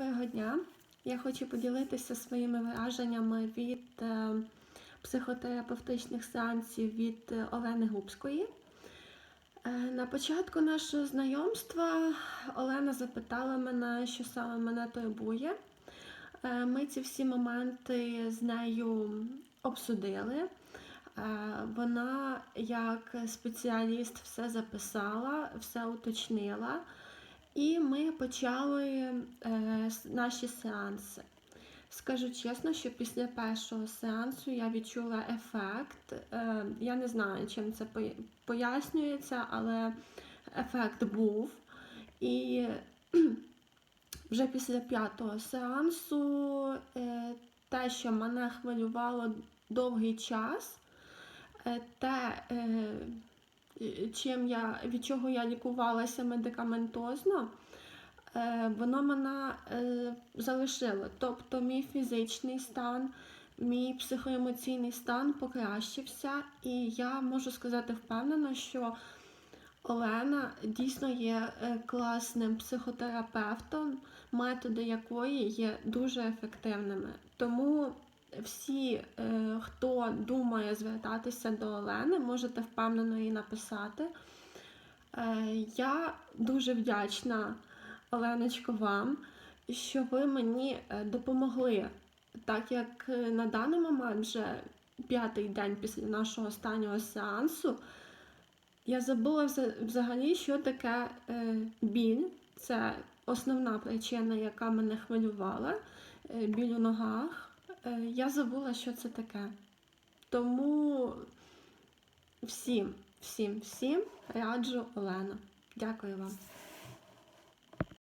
Доброго дня! Я хочу поділитися своїми враженнями від е, психотерапевтичних сеансів від е, Олени Губської. Е, На початку нашого знайомства Олена запитала мене, що саме мене турбує. Ми ці всі моменти з нею обсудили. Вона як спеціаліст все записала, все уточнила. І ми почали е, наші сеанси. Скажу чесно, що після першого сеансу я відчула ефект. Е, я не знаю, чим це пояснюється, але ефект був. І вже після п'ятого сеансу е, те, що мене хвилювало довгий час, те, чим я, від чого я лікувалася медикаментозно, е, воно мене е, залишило. Тобто мій фізичний стан, мій психоемоційний стан покращився, і я можу сказати впевнено, що Олена дійсно є е, класним психотерапевтом, методи якої є дуже ефективними. Тому всі, е, хто думає звертатися до Олени, можете впевнено їй написати. Е, Я дуже вдячна, Оленочко, вам, що ви мені е, допомогли, так як на даний момент вже п'ятий день після нашого останнього сеансу. Я забула взагалі, що таке біль. Це основна причина, яка мене хвилювала, біль у ногах. Е, я забула, що це таке. Тому всім, всім, всім раджу Олена. Дякую вам.